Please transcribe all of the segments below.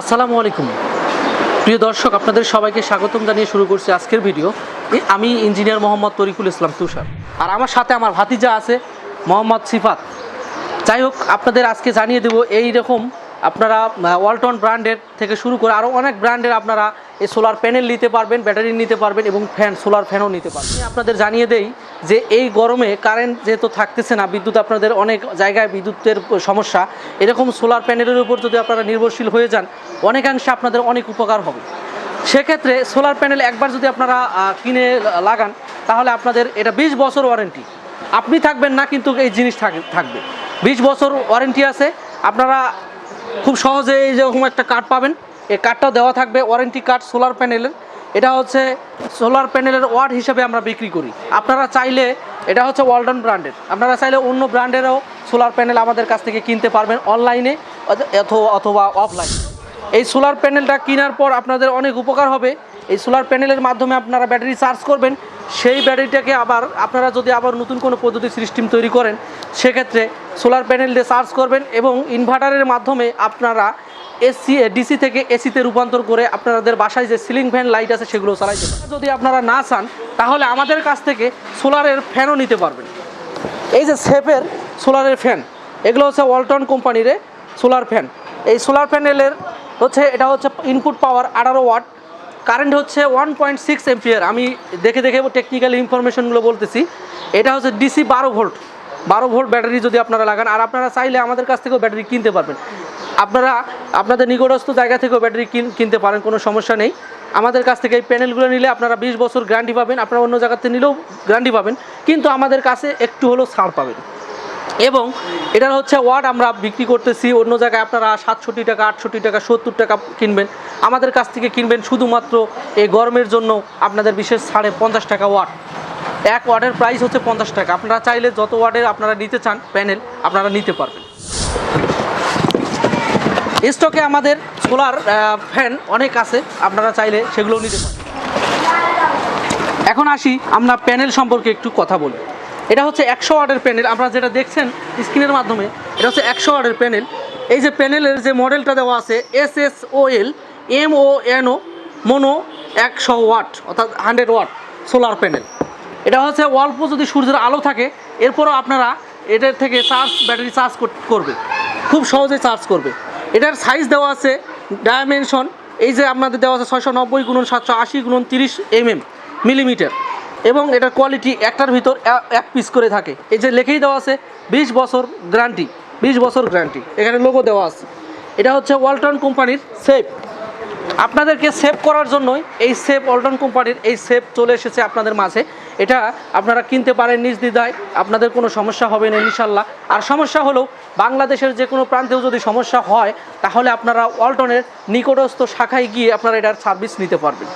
আসসালামু আলাইকুম। প্রিয় দর্শক, আপনাদের সবাইকে স্বাগতম জানিয়ে শুরু করছি আজকের ভিডিও। আমি ইঞ্জিনিয়ার মোহাম্মদ তরিকুল ইসলাম তুষার। আর আমার সাথে আমার ভাতিজা আছে মোহাম্মদ সিফাত। যাই হোক, আপনাদের আজকে জানিয়ে দেব এই রকম আপনারা ওয়ালটন ব্র্যান্ডের থেকে শুরু করে আরও অনেক ব্র্যান্ডের আপনারা এই সোলার প্যানেল নিতে পারবেন ব্যাটারি নিতে পারবেন এবং ফ্যান সোলার ফ্যানও নিতে পারবেন। আপনাদের জানিয়ে দেই যে এই গরমে কারেন্ট যেহেতু থাকতেছে না, বিদ্যুৎ আপনাদের অনেক জায়গায় বিদ্যুতের সমস্যা, এরকম সোলার প্যানেলের উপর যদি আপনারা নির্ভরশীল হয়ে যান, অনেকাংশে আপনাদের অনেক উপকার হবে। সেক্ষেত্রে সোলার প্যানেল একবার যদি আপনারা কিনে লাগান, তাহলে আপনাদের এটা বিশ বছর ওয়ারেন্টি আপনি থাকবেন না, কিন্তু এই জিনিস থাক- থাকবে। বিশ বছর ওয়ারেন্টি আছে, আপনারা খুব সহজে এই যেরকম একটা কার্ড পাবেন। এই কার্ডটা দেওয়া থাকবে ওয়ারেন্টি কার্ড সোলার প্যানেলের এটা হচ্ছে সোলার প্যানেলের ওয়ার্ড হিসাবে আমরা বিক্রি করি। আপনারা চাইলে এটা হচ্ছে ওয়ালডন ব্র্যান্ডের আপনারা চাইলে অন্য ব্র্যান্ডেরও সোলার প্যানেল আমাদের কাছ থেকে কিনতে পারবেন অনলাইনে অথ- অথবা অফলাইনে এই সোলার প্যানেলটা কেনার পর আপনাদের অনেক উপকার হবে। এই সোলার প্যানেলের মাধ্যমে আপনারা ব্যাটারি চার্জ করবেন। সেই ব্যাটারিটাকে আবার আপনারা যদি আবার নতুন কোনো পদ্ধতি সিস্টেম তৈরি করেন, সেক্ষেত্রে সোলার প্যানেল দিয়ে চার্জ করবেন এবং ইনভার্টারের মাধ্যমে আপনারা এসি ডিসি থেকে এসিতে রূপান্তর করে আপনাদের বাসায় যে সিলিং ফ্যান লাইট আছে সেগুলো চালাইতে পারেন। যদি আপনারা না চান, তাহলে আমাদের কাছ থেকে সোলারের ফ্যানও নিতে পারবেন। এই যে সেফের সোলারের ফ্যান এগুলো হচ্ছে ওয়ালটন কোম্পানির সোলার ফ্যান এই সোলার প্যানেলের হচ্ছে, এটা হচ্ছে ইনপুট পাওয়ার আঠারো ওয়াট কারেন্ট হচ্ছে ওয়ান পয়েন্ট সিক্স এমপিয়ার আমি দেখে দেখে টেকনিক্যাল ইনফরমেশনগুলো বলতেছি। এটা হচ্ছে ডিসি বারো ভোল্ট বারো ভোল্ট ব্যাটারি যদি আপনারা লাগান, আর আপনারা চাইলে আমাদের কাছ থেকেও ব্যাটারি কিনতে পারবেন। আপনারা আপনাদের নিকটস্থ জায়গা থেকেও ব্যাটারি কিন- কিনতে পারেন, কোনো সমস্যা নেই। আমাদের কাছ থেকে এই প্যানেলগুলো নিলে আপনারা বিশ বছর গ্যারান্টি পাবেন, আপনারা অন্য জায়গাতে নিলেও গ্যারান্টি পাবেন, কিন্তু আমাদের কাছে একটু হলেও ছাড় পাবেন। এবং এটার হচ্ছে ওয়াট আমরা বিক্রি করতেছি, অন্য জায়গায় আপনারা সাতষট্টি টাকা, আটষট্টি টাকা, সত্তর টাকা কিনবেন। আমাদের কাছ থেকে কিনবেন শুধুমাত্র এই গরমের জন্য আপনাদের বিশেষ ছাড়ে পঞ্চাশ টাকা ওয়াট। এক ওয়াটের প্রাইস হচ্ছে পঞ্চাশ টাকা। আপনারা চাইলে যত ওয়াটের আপনারা নিতে চান, প্যানেল আপনারা নিতে পারবেন। স্টকে আমাদের সোলার ফ্যান অনেক আছে, আপনারা চাইলে সেগুলোও নিতে পারেন। এখন আসি, আমরা প্যানেল সম্পর্কে একটু কথা বলি। এটা হচ্ছে একশো ওয়ার্ডের প্যানেল, আপনারা যেটা দেখছেন স্ক্রিনের মাধ্যমে, এটা হচ্ছে একশো ওয়ার্ডের প্যানেল। এই যে প্যানেলের যে মডেলটা দেওয়া আছে, S S O L, M O N O, mono একশো ওয়াট, অর্থাৎ হান্ড্রেড ওয়াট সোলার প্যানেল। এটা হচ্ছে অল্প যদি সূর্যের আলো থাকে, এরপরও আপনারা এটার থেকে চার্জ, ব্যাটারি চার্জ করবে। খুব সহজে চার্জ করবে। এটার সাইজ দেওয়া আছে ডায়মেনশন এই যে আপনাদের দেওয়া আছে ছয়শো নব্বই গুণন সাতশো আশি গুণন তিরিশ এম এম মিলিমিটার এবং এটার কোয়ালিটি একটার ভিতর এক পিস করে থাকে। এই যে লেখেই দেওয়া আছে বিশ বছর গ্যারান্টি বিশ বছর গ্যারান্টি এখানে লোগো দেওয়া আছে। এটা হচ্ছে ওয়ালটন কোম্পানির সেফ আপনাদেরকে সেভ করার জন্যই এই সেভ অল্টন কোম্পানির এই সেভ চলে এসেছে আপনাদের মাঝে। এটা আপনারা কিনতে পারেন নিজ দ্বিধায়, আপনাদের কোনো সমস্যা হবে না ইনশাল্লাহ আর সমস্যা হলেও বাংলাদেশের যে কোনো প্রান্তেও যদি সমস্যা হয়, তাহলে আপনারা অল্টনের নিকটস্থ শাখায় গিয়ে আপনারা এটার সার্ভিস নিতে পারবেন।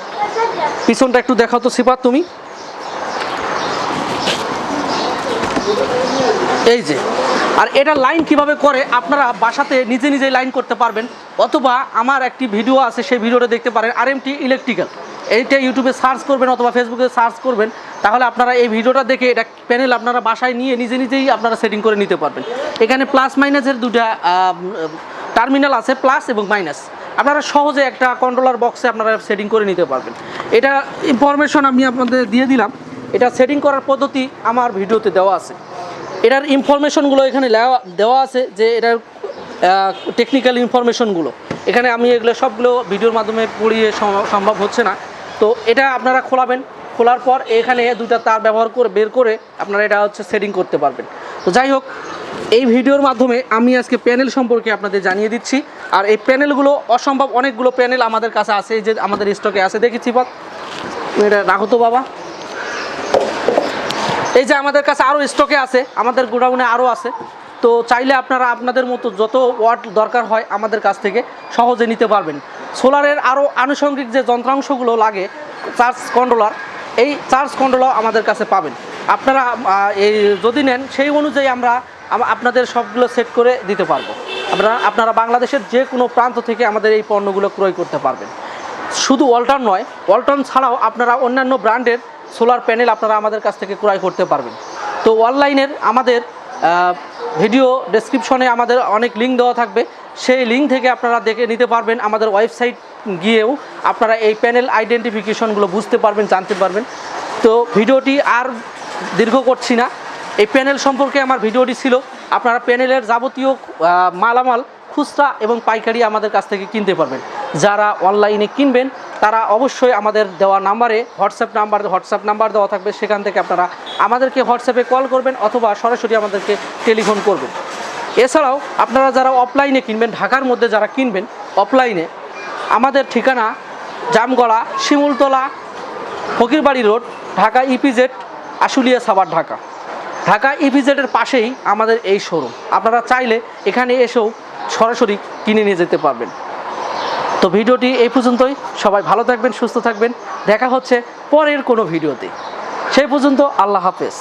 পিছনটা একটু দেখাও তো সিপা তুমি। এই যে, আর এটা লাইন কীভাবে করে আপনারা বাসাতে নিজে নিজে লাইন করতে পারবেন, অথবা আমার একটি ভিডিও আছে, সেই ভিডিওটা দেখতে পারেন আর এমটি ইলেকট্রিক্যাল এইটা ইউটিউবে সার্চ করবেন অথবা ফেসবুকে সার্চ করবেন, তাহলে আপনারা এই ভিডিওটা দেখে এটা প্যানেল আপনারা বাসায় নিয়ে নিজে নিজেই আপনারা সেটিং করে নিতে পারবেন। এখানে প্লাস মাইনাসের দুটা টার্মিনাল আছে প্লাস এবং মাইনাস আপনারা সহজে একটা কন্ট্রোলার বক্সে আপনারা সেটিং করে নিতে পারবেন। এটা ইনফরমেশন আমি আপনাদের দিয়ে দিলাম। এটা সেটিং করার পদ্ধতি আমার ভিডিওতে দেওয়া আছে। এটার ইনফরমেশনগুলো এখানে দেওয়া আছে যে এটার টেকনিক্যাল ইনফরমেশনগুলো এখানে আমি এগুলো সবগুলো ভিডিওর মাধ্যমে পড়িয়ে সম- সম্ভব হচ্ছে না। তো এটা আপনারা খোলাবেন। খোলার পর এখানে দুটা তার ব্যবহার করে, বের করে আপনারা এটা হচ্ছে সেটিং করতে পারবেন। তো যাই হোক, এই ভিডিওর মাধ্যমে আমি আজকে প্যানেল সম্পর্কে আপনাদের জানিয়ে দিচ্ছি। আর এই প্যানেলগুলো অসম্ভব, অনেকগুলো প্যানেল আমাদের কাছে আছে যে আমাদের স্টকে আছে, দেখেছি পাত এটা রাখো তো বাবা। এই যে আমাদের কাছে আরও স্টকে আছে, আমাদের গোডাউনে আরও আছে। তো চাইলে আপনারা আপনাদের মতো যত ওয়াট দরকার হয় আমাদের কাছ থেকে সহজে নিতে পারবেন। সোলারের আরও আনুষঙ্গিক যে যন্ত্রাংশগুলো লাগে চার্জ কন্ট্রোলার এই চার্জ কন্ট্রোলার আমাদের কাছে পাবেন। আপনারা এই যদি নেন, সেই অনুযায়ী আমরা আপনাদের সবগুলো সেট করে দিতে পারব। আপনারা আপনারা বাংলাদেশের যে কোনো প্রান্ত থেকে আমাদের এই পণ্যগুলো ক্রয় করতে পারবেন। শুধু ওয়ালটন নয় ওয়ালটন ছাড়াও আপনারা অন্যান্য ব্র্যান্ডের সোলার প্যানেল আপনারা আমাদের কাছ থেকে ক্রয় করতে পারবেন। তো অনলাইনের আমাদের ভিডিও ডেসক্রিপশনে আমাদের অনেক লিঙ্ক দেওয়া থাকবে। সেই লিঙ্ক থেকে আপনারা দেখে নিতে পারবেন আমাদের ওয়েবসাইট গিয়েও আপনারা এই প্যানেল আইডেন্টিফিকেশনগুলো বুঝতে পারবেন, জানতে পারবেন। তো ভিডিওটি আর দীর্ঘ করছি না। এই প্যানেল সম্পর্কে আমার ভিডিওটি ছিল, আপনারা প্যানেলের যাবতীয় মালামাল, খুচরা এবং পাইকারি আমাদের কাছ থেকে কিনতে পারবেন। যারা অনলাইনে কিনবেন তারা অবশ্যই আমাদের দেওয়া নাম্বারে, হোয়াটসঅ্যাপ নাম্বার হোয়াটসঅ্যাপ নাম্বার দেওয়া থাকবে। সেখান থেকে আপনারা আমাদেরকে হোয়াটসঅ্যাপে কল করবেন অথবা সরাসরি আমাদেরকে টেলিফোন করবেন। এছাড়াও আপনারা যারা অফলাইনে কিনবেন, ঢাকার মধ্যে যারা কিনবেন অফলাইনে আমাদের ঠিকানা জামগড়া, শিমুলতলা, ফকিরবাড়ি রোড, ঢাকা ইপিজেড আশুলিয়া সাবার ঢাকা। ঢাকা ইপিজেডের পাশেই আমাদের এই শোরুম আপনারা চাইলে এখানে এসেও সরাসরি কিনে নিয়ে যেতে পারবেন। তো ভিডিওটি এই পর্যন্তই। সবাই ভালো থাকবেন, সুস্থ থাকবেন। দেখা হচ্ছে পরের কোনো ভিডিওতে। সেই পর্যন্ত আল্লাহ হাফেজ।